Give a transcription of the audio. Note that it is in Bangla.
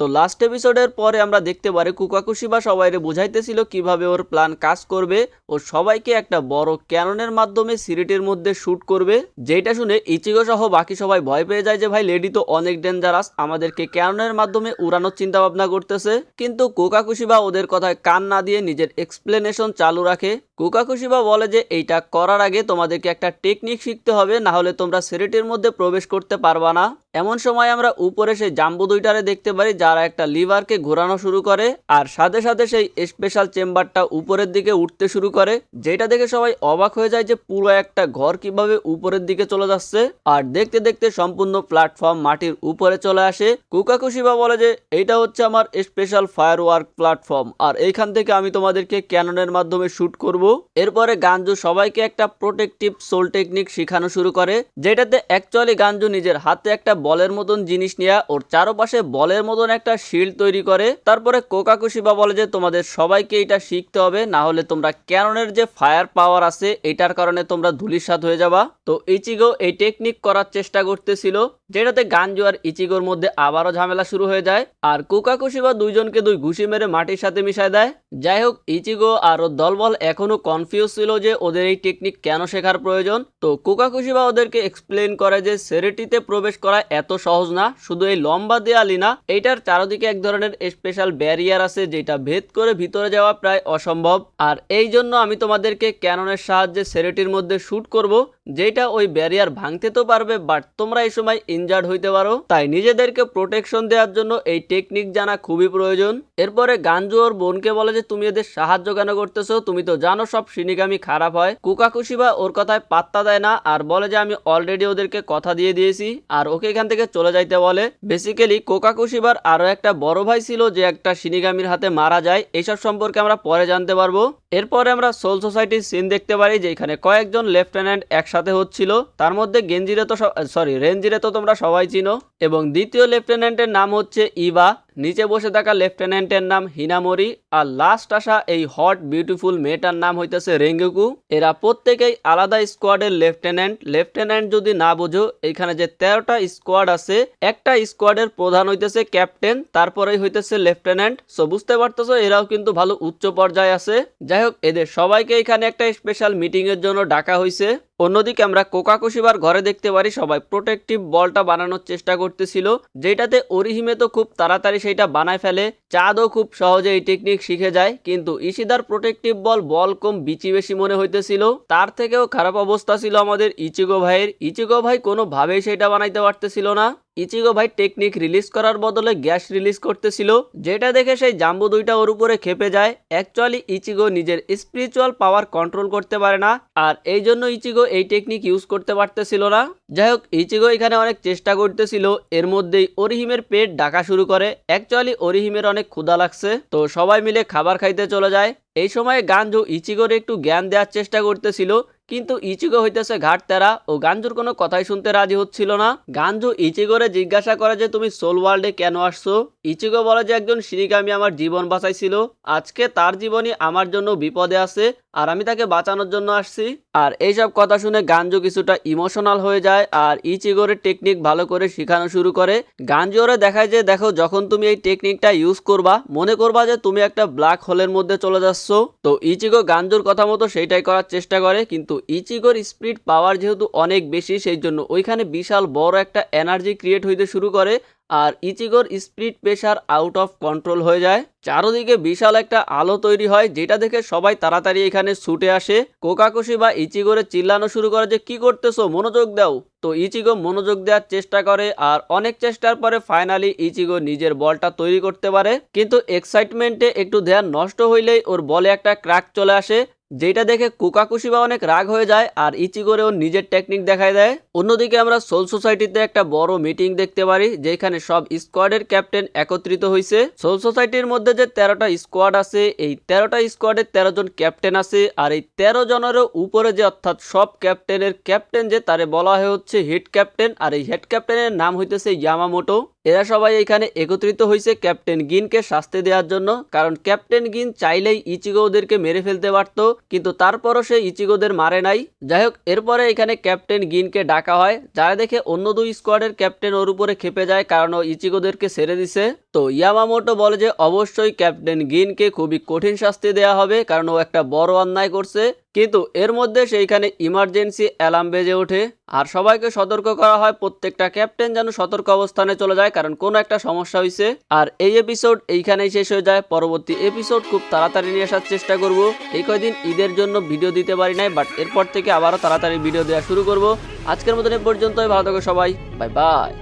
তো লাস্ট এপিসোডের পরে আমরা দেখতে পারি কুকাকুশিবা সবাইরে বুঝাইতেছিল কীভাবে ওর প্ল্যান কাজ করবে ও সবাইকে একটা বড় ক্যাননের মাধ্যমে সিরিটির মধ্যে শ্যুট করবে। যেটা শুনে ইচিগো সহ বাকি সবাই ভয় পেয়ে যায় যে, ভাই লেডি তো অনেক ডেঞ্জারাস আমাদেরকে ক্যাননের মাধ্যমে উড়ানোর চিন্তা ভাবনা করতেছে। কিন্তু কোকাকুশিবা ওদের কথায় কান না দিয়ে নিজের এক্সপ্লেনেশন চালু রাখে। কোকাকুশিবা বলে যে এইটা করার আগে তোমাদেরকে একটা টেকনিক শিখতে হবে, না হলে তোমরা সিরিটির মধ্যে প্রবেশ করতে পারবা না। এমন সময় আমরা উপরে সেই জাম্বু দুইটারে দেখতে পারি, যারা একটা লিভারকে ঘোরানো শুরু করে আর সাথে সাথে সেই স্পেশাল চেম্বারটা উপরের দিকে উঠতে শুরু করে, যেটা দেখে সবাই অবাক হয়ে যায় যে পুরো একটা ঘর কীভাবে উপরের দিকে চলে যাচ্ছে। আর দেখতে দেখতে সম্পূর্ণ প্ল্যাটফর্ম মাটির উপরে চলে আসে। কুকাকুশিবা বলে যে এইটা হচ্ছে আমার স্পেশাল ফায়ার ওয়ার্ক প্ল্যাটফর্ম আর এইখান থেকে আমি তোমাদেরকে ক্যাননের মাধ্যমে শ্যুট করব। এরপরে গাঞ্জু সবাইকে একটা প্রোটেকটিভ সোল টেকনিক শেখানো শুরু করে, যেটাতে অ্যাকচুয়ালি গাঞ্জু নিজের হাতে একটা বলের মতন জিনিস নিয়ে ওর চারপাশে বলের মতন একটা শিল্ড তৈরি করে। তারপরে কোকাকুশিবা বলে যে, তোমাদের সবাইকে এটা শিখতে হবে না হলে তোমরা ক্যাননের যে ফায়ার পাওয়ার আছে, এটার কারণে তোমরা ধুলিসাৎ হয়ে যাবা। তো ইচিগো এই টেকনিক করার চেষ্টা করতেছিল, যেটাতে গাঞ্জু আর ইচিগোর মধ্যে আবারও ঝামেলা শুরু হয়ে যায়। আর কুকাকুশিবা দুইজনকে দুই ঘুষি মেরে মাটির সাথে মিশায় দেয়। যাই হোক ইচিগো আর ওর দলবল এখনও কনফিউজ ছিল যে ওদের এই টেকনিক কেন শেখার প্রয়োজন। তো কুকাকুশিবা ওদেরকে এক্সপ্লেন করে যে সেরেটিতে প্রবেশ করা এত সহজ না, শুধু এই লম্বা দেয়ালি না, এইটার চারদিকে এক ধরনের স্পেশাল ব্যারিয়ার আছে যেটা ভেদ করে ভিতরে যাওয়া প্রায় অসম্ভব। আর এই জন্য আমি তোমাদেরকে ক্যাননের সাহায্যে সেরেটির মধ্যে শ্যুট করব। যেটা ওই ব্যারিয়ার ভাঙতে তো পারবে বাট তোমরা এই সময় ইনজার্ড হইতে পারো। তাই নিজেদেরকে প্রোটেকশন দেওয়ার জন্য এই টেকনিক জানা খুবই প্রয়োজন। এরপরে গাঞ্জু ওর বোনকে বলে যে, তুমি এদের সাহায্য কেন করতেছো? তুমি তো জানো সব সিনিগামি খারাপ হয়। কুকাকুশিবা ওর কথায় পাত্তা দেয় না আর বলে যে, আমি অলরেডি ওদেরকে কথা দিয়ে দিয়েছি। আর ওকে এখান থেকে চলে যাইতে বলে। বেসিক্যালি কোকাকুশিবার আরও একটা বড় ভাই ছিল যে, একটা সিনিগামির হাতে মারা যায়। এইসব সম্পর্কে আমরা পরে জানতে পারব। এরপরে আমরা সোল সোসাইটির সিন দেখতে পারি, যেখানে কয়েকজন লেফটেন্যান্ট একসাথে হচ্ছিল, তার মধ্যে গেঞ্জিরে তো সরি রেঞ্জিরে তো তোমরা সবাই চিনো, এবং দ্বিতীয় লেফটেন্যান্টের নাম হচ্ছে ইবা নিচে বসে থাকা লেফটেন্যান্টের নাম হিনামরি আর লাস্ট আসা এই হট বিউটিফুল মেয়েটার নাম হইতেছে রেঙ্গুকু। এরা প্রত্যেকেই আলাদা স্কোয়াডের লেফটেন্যান্ট। লেফটেন্যান্ট যদি না বোঝো, এখানে যে তেরোটা স্কোয়াড আছে, একটা স্কোয়াডের প্রধান হইতেছে ক্যাপ্টেন তারপরেই হইতেছে লেফটেন্যান্ট। সো বুঝতে পারতেছো, এরাও কিন্তু ভালো উচ্চ পর্যায়ে আছে। যাই হোক এদের সবাইকে এখানে একটা স্পেশাল মিটিং এর জন্য ডাকা হয়েছে অন্যদিকে আমরা কোকাকুশিবার ঘরে দেখতে পারি, সবাই প্রোটেকটিভ বলটা বানানোর চেষ্টা করতেছিল, যেটাতে অরিহিমে তো খুব তাড়াতাড়ি সেটা বানায় ফেলে। চাঁদও খুব সহজে এই টেকনিক শিখে যায়। কিন্তু ইশিদার প্রোটেকটিভ বল বল কম বিচি বেশি মনে হইতেছিল। তার থেকেও খারাপ অবস্থা ছিল আমাদের ইচিগো ভাইয়ের। ইচিগো ভাই কোনোভাবেই সেটা বানাইতে পারতেছিল না। ইচিগো ভাই টেকনিক রিলিজ করার বদলে গ্যাস রিলিজ করতেছিল, যেটা দেখে সেই জাম্বু দুইটা ওর উপরে খেপে যায়। অ্যাকচুয়ালি ইচিগো নিজের স্পিরিচুয়াল পাওয়ার কন্ট্রোল করতে পারে না, আর এই জন্য ইচিগো এই টেকনিক ইউজ করতে পারতেছিল না। যাই হোক ইচিগো এখানে অনেক চেষ্টা করতেছিল, এর মধ্যেই অরিহিমের পেট ডাকা শুরু করে। অ্যাকচুয়ালি অরিহিমের অনেক ক্ষুধা লাগছে, তো সবাই মিলে খাবার খাইতে চলে যায়। এই সময় গাঞ্জু ইচিগোর একটু জ্ঞান দেওয়ার চেষ্টা করতেছিল কিন্তু ইচিগো হইতেছে ঘাট তেরা ও গাঞ্জুর কোনো কথাই শুনতে রাজি হচ্ছিল না। গাঞ্জু ইচিগোরে জিজ্ঞাসা করে যে, তুমি সোল ওয়ার্ল্ডে কেন আসছো? ইচিগো বলে যে, একজন সিনিকামি আমার জীবন বাঁচাইছিল। আজকে তার জীবনই আমার জন্য বিপদে আছে। আর আমি তাকে বাঁচানোর জন্য আসছি। আর এইসব কথা শুনে গাঞ্জু কিছুটা ইমোশনাল হয়ে যায় আর ইচিগোরের টেকনিক ভালো করে শেখানো শুরু করে। গাঞ্জুরে দেখায় যে, দেখো, যখন তুমি এই টেকনিকটা ইউজ করবা, মনে করবা যে তুমি একটা ব্ল্যাক হোলের মধ্যে চলে যাচ্ছ। তো ইচিগো গাঞ্জুর কথা মতো সেইটাই করার চেষ্টা করে, কিন্তু ইচিগোর স্পিড পাওয়ার যেহেতু অনেক বেশি সেই জন্য ওইখানে বিশাল বড় একটা এনার্জি ক্রিয়েট হইতে শুরু করে। আর ইচিগোর speed pressure out of control হয়ে যায়। চারোদিকে বিশাল একটা আলো তৈরি হয়, যেটা দেখে সবাই তাড়াতাড়ি এখানে ছুটে আসে। কোকাকুশি বা ইচিগোরে চিল্লানো শুরু করে যে, কি করতেছো? মনোযোগ দাও। তো ইচিগো মনোযোগ দেওয়ার চেষ্টা করে আর অনেক চেষ্টার পরে ফাইনালি ইচিগো নিজের বলটা তৈরি করতে পারে। কিন্তু এক্সাইটমেন্টে একটু ধ্যান নষ্ট হইলেই ওর বলে একটা ক্র্যাক চলে আসে। যেটা দেখে কুকাকুশিবা অনেক রাগ হয়ে যায় আর ইচিগোরে ওর নিজের টেকনিক দেখায় দেয়। অন্যদিকে আমরা সোল সোসাইটিতে একটা বড় মিটিং দেখতে পারি যেখানে সব স্কোয়াডের ক্যাপ্টেন একত্রিত হয়েছে সোল সোসাইটির মধ্যে যে তেরোটা স্কোয়াড আছে, এই তেরোটা স্কোয়াডের তেরো জন ক্যাপ্টেন আছে আর এই তেরো জনেরও উপরে যে অর্থাৎ সব ক্যাপ্টেনের ক্যাপ্টেন যে তারে বলা হয় হচ্ছে হেড ক্যাপ্টেন আর এই হেড ক্যাপ্টেনের নাম হইতেছে ইয়ামামোটো। এরা সবাই এখানে একত্রিত হয়েছে ক্যাপ্টেন গিনকে শাস্তি দেওয়ার জন্য। কারণ ক্যাপ্টেন গিন চাইলেই ইচিগোদেরকে মেরে ফেলতে পারত, কিন্তু তারপরও সে ইচিগোদের মারে নাই। যাই হোক এরপরে এখানে ক্যাপ্টেন গিনকে ডাকা হয়, যারা দেখে অন্য দুই স্কোয়াডের ক্যাপ্টেন ওর উপরে খেপে যায় কারণ ও ইচিগোদেরকে ছেড়ে দিছে। তো ইয়ামামোটো বলে যে, অবশ্যই ক্যাপ্টেন গিনকে খুবই কঠিন শাস্তি দেওয়া হবে, কারণ ও একটা বড় অন্যায় করছে। কিন্তু এর মধ্যে সেইখানে ইমার্জেন্সি অ্যালার্ম বেজে ওঠে আর সবাইকে সতর্ক করা হয় প্রত্যেকটা ক্যাপ্টেন যেন সতর্ক অবস্থানে চলে যায়, কারণ কোনো একটা সমস্যা হয়েছে আর এই এপিসোড এইখানেই শেষ হয়ে যায়। পরবর্তী এপিসোড খুব তাড়াতাড়ি নিয়ে আসার চেষ্টা করব। এই কয়দিন ঈদের জন্য ভিডিও দিতে পারি নাই বাট এরপর থেকে আবারও তাড়াতাড়ি ভিডিও দেওয়া শুরু করব। আজকের মতন এ পর্যন্তই, ভালো থাকো সবাই বাই বাই